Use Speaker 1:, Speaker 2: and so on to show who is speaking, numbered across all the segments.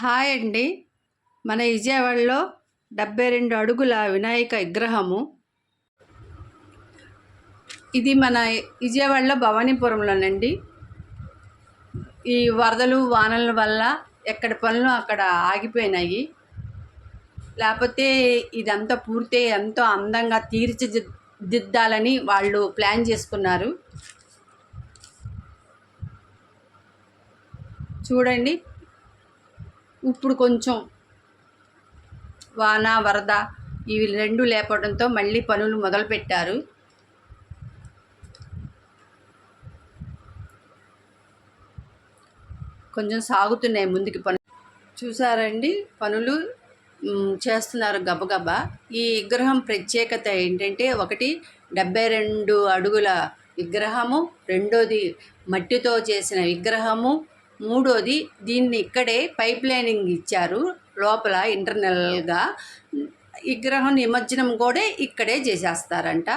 Speaker 1: Hi అండి. మన విజయవాడలో డెబ్బై రెండు అడుగుల వినాయక విగ్రహము. ఇది మన విజయవాడలో భవానీపురంలోనండి. ఈ వరదలు వానల వల్ల ఎక్కడ పనులు అక్కడ ఆగిపోయినాయి. లేకపోతే ఇదంతా పూర్తి ఎంతో అందంగా తీర్చిదిద్దాలని వాళ్ళు ప్లాన్ చేసుకున్నారు. చూడండి ఇప్పుడు కొంచెం వాన వరద ఇవి రెండు లేపడంతో మళ్ళీ పనులు మొదలుపెట్టారు. కొంచెం సాగుతున్నాయి ముందుకి పనులు చూసారండి? పనులు చేస్తున్నారు గబగబా. ఈ విగ్రహం ప్రత్యేకత ఏంటంటే ఒకటి డెబ్బై రెండు అడుగుల విగ్రహము రెండోది మట్టితో చేసిన విగ్రహము మూడోది దీన్ని ఇక్కడే పైప్ లైనింగ్ ఇచ్చారు లోపల ఇంటర్నల్గా. విగ్రహం నిమజ్జనం కూడా ఇక్కడే చేసేస్తారంట.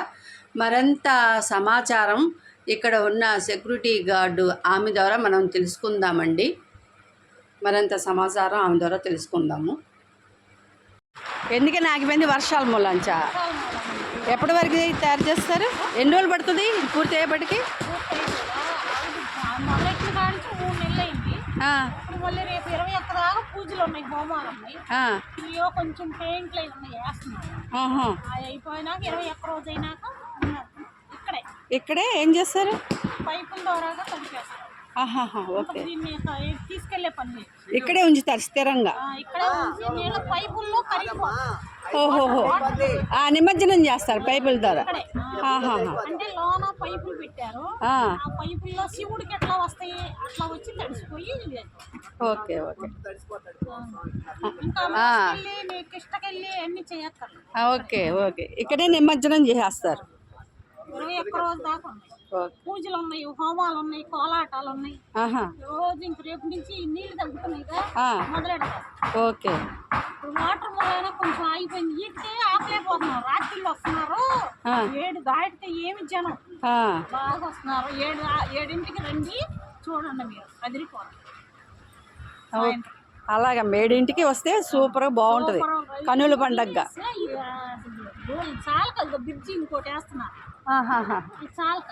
Speaker 1: మరింత సమాచారం ఇక్కడ ఉన్న సెక్యూరిటీ గార్డు ఆమె ద్వారా మనం తెలుసుకుందామండి. మరింత సమాచారం ఆమె ద్వారా తెలుసుకుందాము. ఎందుకని ఆగిపోయింది వర్షాల మూలంచ? ఎప్పటి వరకు తయారు చేస్తారు? ఎన్ని రోజులు పడుతుంది? పూర్తి అయ్యేపటికి
Speaker 2: మూడు నెలలు అయింది
Speaker 1: ఆ,
Speaker 2: ఇప్పుడు మళ్ళీ రేపు ఇరవై ఒక్క దాకా పూజలు ఉన్నాయి హోమాలు ఉన్నాయి ఇవో కొంచెం పెయింట్లు అయి ఉన్నాయి వేస్తున్నారు
Speaker 1: ఆహా.
Speaker 2: అవి అయిపోయినాక ఇరవై ఒక్క రోజు అయినాక. ఇక్కడే.
Speaker 1: ఇక్కడే ఏం చేస్తారు?
Speaker 2: పైపుల ద్వారాగా క- తీసుకెళ్ళే పని.
Speaker 1: ఇక్కడే ఉంచుతారు స్థిరంగా.
Speaker 2: ఇక్కడే పైపుల్లో కరిగిపోతుంది
Speaker 1: ఓహోహో. ఆ, నిమజ్జనం చేస్తారు పైపుల ద్వారా.
Speaker 2: అంటే లోన పైపులు పెట్టారు.
Speaker 1: ఆ,
Speaker 2: ఆ పైపుల్లో శివుడికి ఎట్లా వస్తాయి? అట్లా వచ్చి తడిసిపోయి ఇది.
Speaker 1: Okay okay.
Speaker 2: ఇంకా అన్ని చేయక్కర్లేదు
Speaker 1: ఓకే ఓకే. ఇక్కడే నిమజ్జనం చేసేస్తారు.
Speaker 2: ఇరవై ఒక్క రోజు దాకా ఉన్నాయి. పూజలు ఉన్నాయి హోమాలు ఉన్నాయి కోలాటాలు ఉన్నాయి. రోజు ఇంక రేపు నుంచి నీళ్ళు తగ్గుతున్నాయి కదా
Speaker 1: ఆ,
Speaker 2: మొదలెడతారు.
Speaker 1: ఓకే.
Speaker 2: ఇప్పుడు వాటర్ మూలైనా కొంచెం ఆగిపోయింది. ఈటికే ఆపలేకపోతున్నాం రాత్రిళ్ళు వస్తున్నారు. ఏడు దాటితే ఏమి జనం? బాగా వస్తున్నారు. ఏడు ఏడింటికి రండి. చూడండి మీరు. అదిరిపోతుంది.
Speaker 1: అలాగా. మేడింటికి వస్తే సూపర్ బాగుంటుంది. కనుల పండగగా
Speaker 2: చాలా కదా బ్రిడ్జి ఇంకోటి చాలక.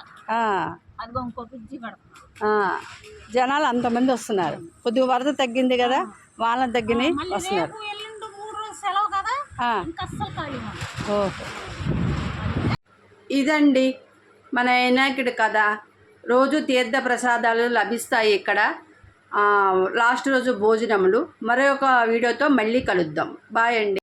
Speaker 2: అదిగో ఇంకో.
Speaker 1: జనాలు అంతమంది వస్తున్నారు. కొద్దిగా వరద తగ్గింది కదా వాళ్ళ తగ్గినాయి
Speaker 2: మళ్ళీ
Speaker 1: వస్తున్నారు.
Speaker 2: సెలవు కదా ఇంకా అస్సలు ఖాళీ
Speaker 1: ఓకే ఇదండి మన వినాయకుడి కథ. రోజు తీర్థ ప్రసాదాలు లభిస్తాయి ఇక్కడ. ఆ, లాస్ట్ రోజు భోజనములు. మరొక వీడియోతో మళ్ళీ కలుద్దాం. బాయ్ అండి.